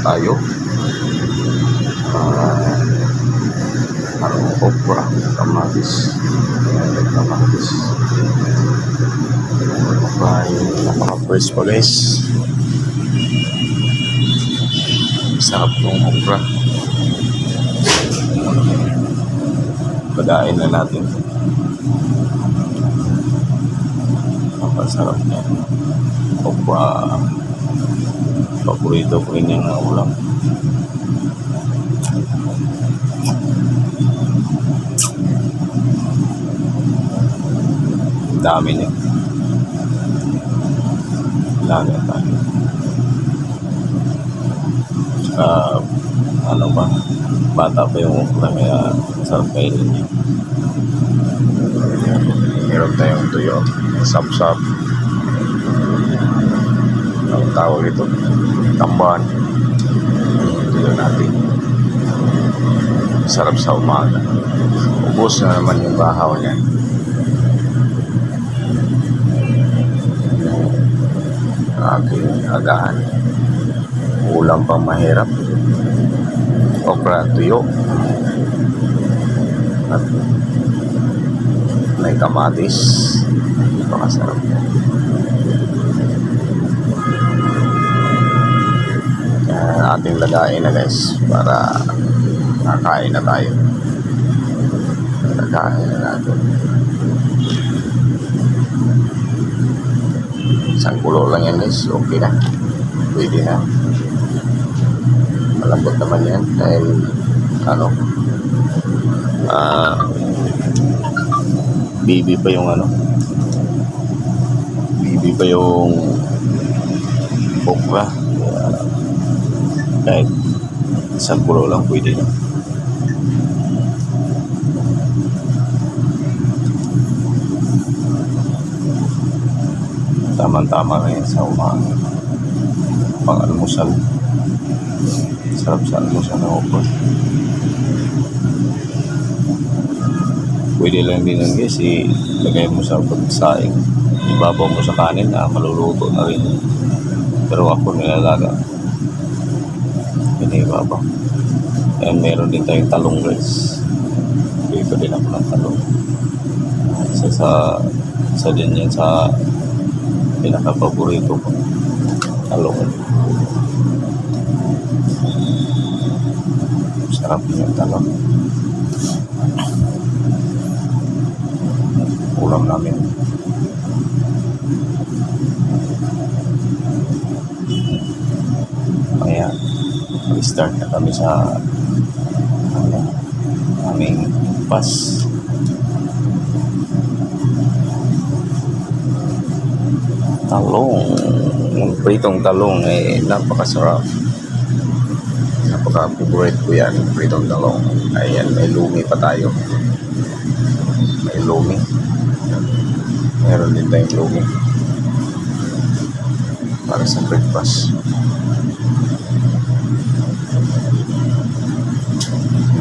tayo. Ah, ano, okra, kamatis. Ayan, kamatis. Okra, yung napaka-fresh pa guys. Sarap ng okra. Padain na natin. Napasarap niya. Okra. Paborito ko rin yung ulam. Dami niya. Laga tayo. Ah, ano ba? Bata pa yung okra kaya sarap kainin niya. Meron tayong tuyo. Sap-sap. Ang tawag ito. Tamban. Tuyo natin. Sarap sa umaga. Ubus na naman yung bahaw niya. aking agahan. Ulam pang mahirap. Okra tuyo. At may kamatis. Napakasarap. Yan ating lagayin na guys para nakain na tayo. Lagayin na natin. Isang kulo lang yan guys. Okay na. Pwede na. Malambot naman yan dahil ano ah baby pa yung ano baby pa yung okra Kaya, kahit isang kulo lang pwede na tamang-tama na yan sa umaga. Pang almusal sarap sa almusal na okra pwede lang din yan guys ilagay mo sa pagsaing. Ibabaw mo sa kanin na maluluto na rin. Pero ako nilalaga pinibabaw and meron din tayong talong guys. Dito din ako ng talong. Isa sa isa din yan sa pinaka-paborito ko. Talong. Sarap yung talong. Ulam namin kaya mag-start na kami sa ano, aming bus. Talong. Yung pritong talong eh napakasarap. Napaka favorite ko yan pritong talong. Ayan may lumi pa tayo. May lumi. Meron din tayong lumi. Para sa breakfast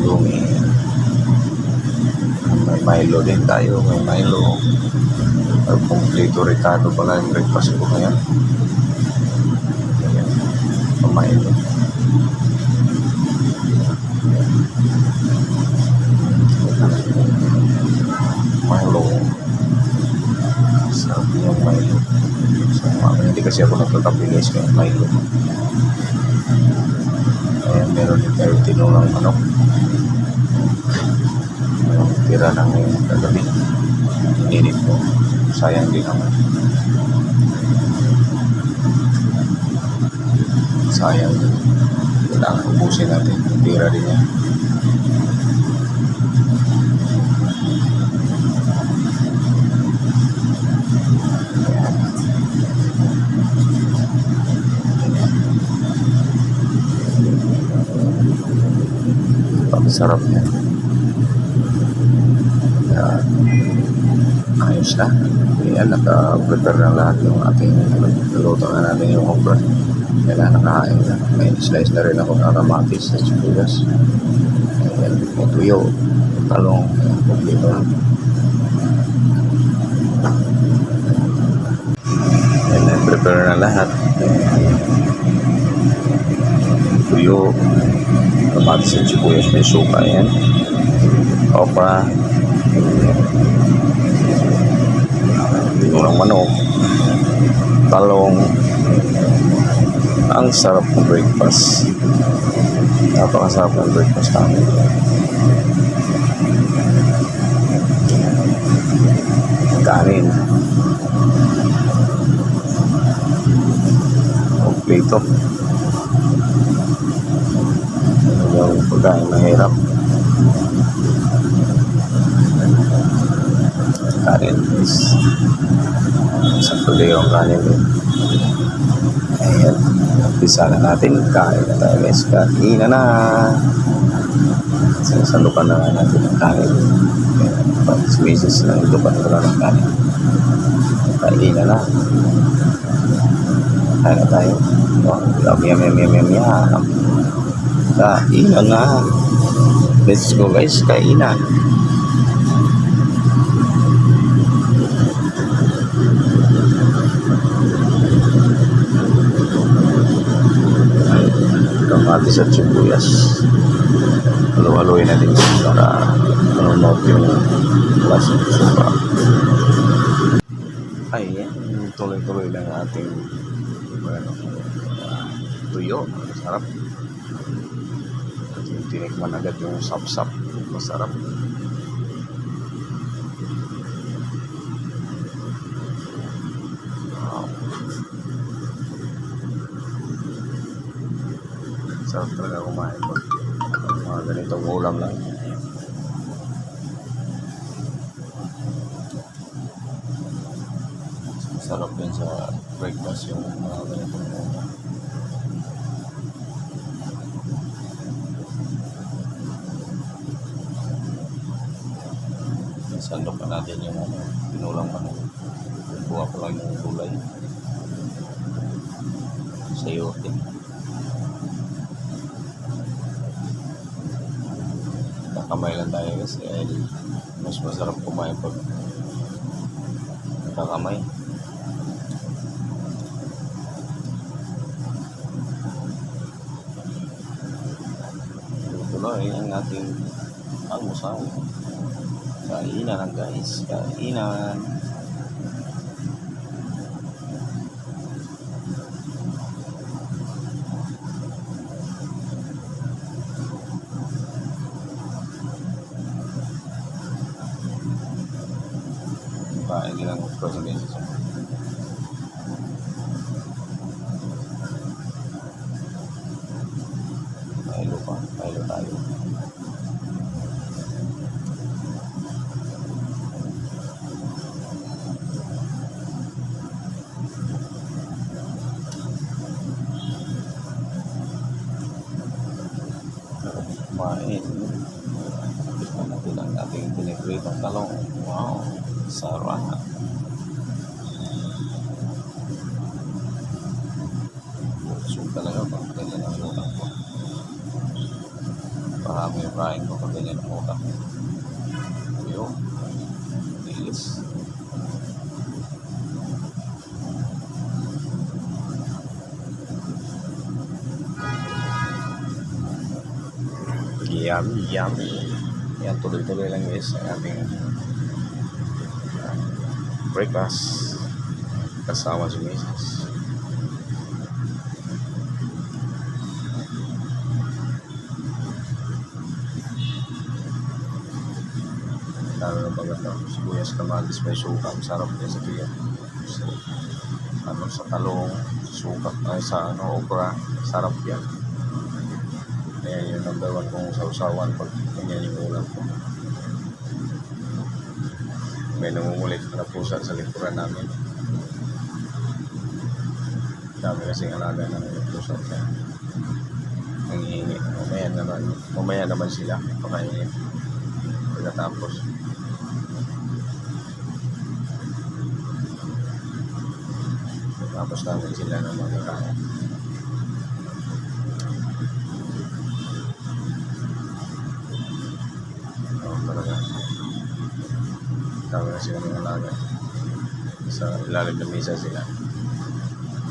lumi. May Milo din tayo may Milo. Ay, kompleto Ricardo pala yung breakfast ko ngayon. Ayan. Ang Milo. Milo. Sabi yung Milo. So, hindi kasi ako nagtatapilis ng Milo ayan meron din tayo tinulang manok. Yung tira ng kagabi init ko sayang din naman sayang. Din kailangan ubusin natin yung tira din yan Pag-sarap niya. Yan. Ayos na. Ayan, naka-prepare na lahat yung ating niluto na natin yung okra. Kaya nakahain na. May slice na rin ako ng kamatis at sibuyas. Ayan, may tuyo, talong, ayan, kompleto then prepare na lahat. Tuyo. Kamatis at sibuyas may suka yan. Okra. Tinurang manok. Talong. Ang sarap ng breakfast. Napakasarap ng breakfast namin. Kanin. Kompleto. Ano yung pagkain mahirap? Kanin is sa tuloy yung kanin din. Ayan. Umpisa na natin. Kain na tayo guys. Kain na na. Sinasalukan na nga natin ang kanin. Pag sumisis na ito pa na ng kanin. Kain na na. Kain na tayo. Oh, yum, yum, yum, yum, yum, yum. Kain na. Let's go guys. Kain na. kamatis at sibuyas. Halo-haloy natin para manunod yung lasa ng suka. Ayan, tuloy-tuloy lang ating ano, tuyo. Masarap. At tinikman agad yung sap-sap. Masarap. Wow. Sarap talaga kumain ko. Mga ganitong ulam lang. Sarap din sa breakfast yung mga ganitong ulam. Sandok pa natin yung ano, pinulang manok. Buha ko lang yung gulay. Sayote. Kakamay lang tayo kasi ay mas masarap kumain pag kakamay. Tuloy ang ating almusal. Kainan guys. Kainan. Kain din ang presentation. Pailo pa. Pailo tayo. Kumain. Tikman natin ang ating pinipritong talong. Wow. Sarap. Busog talaga pag ganyan ang utak ko. Parami yung frying ko pag ganyan ang utak ko. Ayun. Bilis. Yummy, yummy. Yan, tuloy-tuloy lang guys ang ating uh, breakfast kasama si Mrs. Lalo na pag sibuyas kamatis may suka, masarap din sa tiyan. So, ano, sa talong, suka, ay sa ano, okra, sarap yan. Kaya yung number one kong sausawan pag ganyan yung ulam ko. May namumulit na pusa sa likuran namin. Dami kasing alaga ng pusa kaya nangihingi. Mamaya naman, mamaya naman sila pakainin. Pagkatapos. Tapos namin sila ng mga kaya. Oo, talaga. Dami na sila ng alaga. Nasa ilalim ng mesa sila.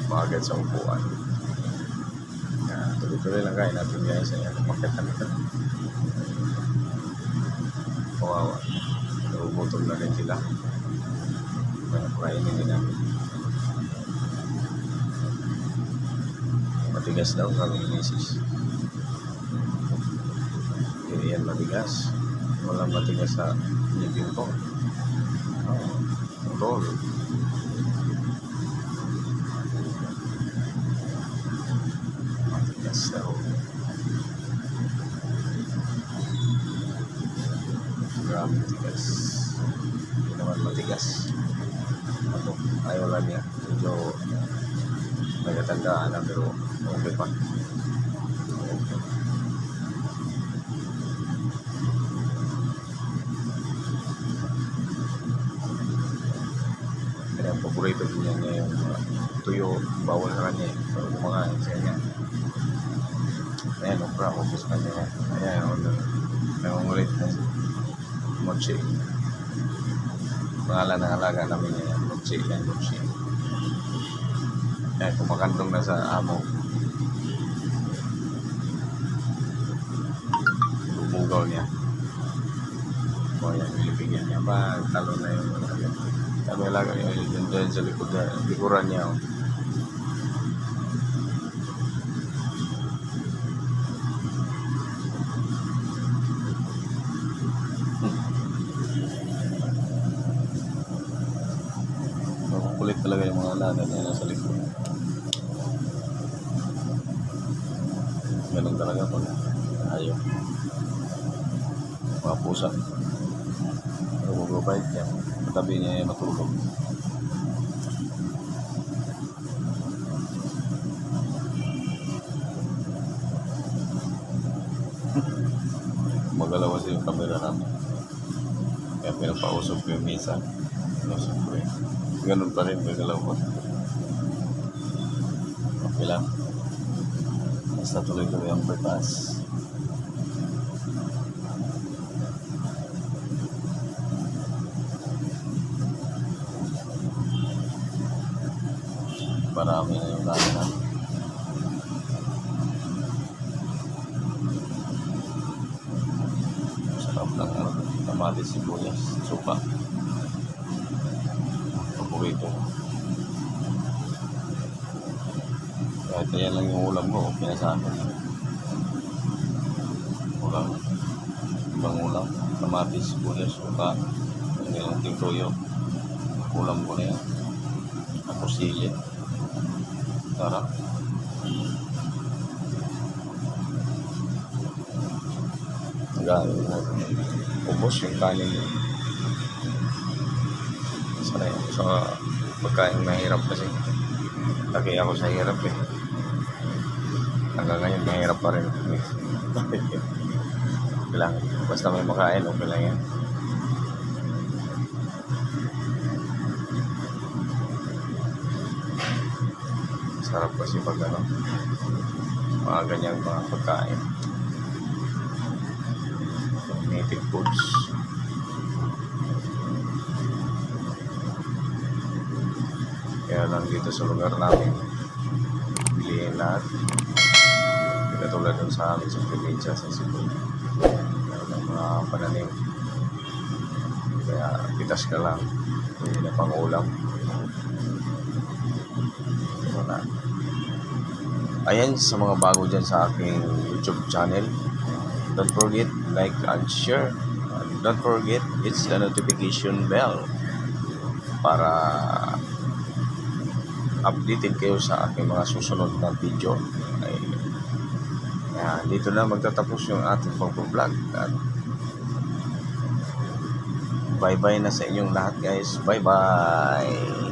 Bakit sa upuan. Kaya tuloy-tuloy lang kain natin guys. Ayan, umakit kami. Kawawa. Nagugutom na rin sila. Kaya kainin din namin. Matigas daw kami Mrs. Hindi yan matigas. Walang matigas sa ngipin ko. Tol. Matigas daw. Grabe matigas. Hindi naman matigas. Ano, ayaw lang niya. Medyo nagatandaan na pero okay pa. Kaya ang paborito niya niya yung tuyo, bawal sa kanya. Pero kumakain siya niya. Ayan, niya. Ayan, na mochi. Pangalan ng alaga namin niya, mochi, yan, mochi. Ayan, kumakantong na sa amo. Bubugaw niya. O yan, nilibigyan niya ba? Talo na yun. Sabi alaga niya, yun dyan sa likod, likuran niya. Oh. Makukulit talaga yung mga alaga na nasa likod. Ganun talaga pag ayaw. Mga pusa. Magbabait niya. Katabi niya yung matulog. Magalaw kasi yung camera namin. Kaya pinapausap ko yung misa. Pinusap ko eh. Ganun pa rin, magalaw. Okay lang. Basta tuloy-tuloy ang pagpas. Marami na yung na. Sarap ng kamatis, sibuyas, suka. Paborito. Kahit yan lang yung ulam ko, okay na sa akin. Ulam. Ibang ulam. Kamatis, sibuyas, suka. Yung ganun toyo. Ulam ko na yan. Ako sili. Sarap. Gano'n na. Ubos yung kanin. Sanay ako sa pagkain mahirap kasi. Lagi ako sa hirap eh. Hanggang ngayon mahirap pa rin. okay lang. Basta may makain, okay lang yan. Sarap kasi pag ano, mga ganyang mga pagkain. Native foods. Kaya lang dito sa lugar namin, bilihin lahat. Katulad dun sa amin sa probinsya sa Cebu. Ng mga pananim. Kaya pitas ka lang. Hindi na pang ulam. Wala. Ayan sa mga bago dyan sa aking YouTube channel. Don't forget like and share. And don't forget it's the notification bell para updated kayo sa aking mga susunod na video. Yan, dito na magtatapos yung ating pag-vlog. At bye-bye na sa inyong lahat guys. Bye-bye!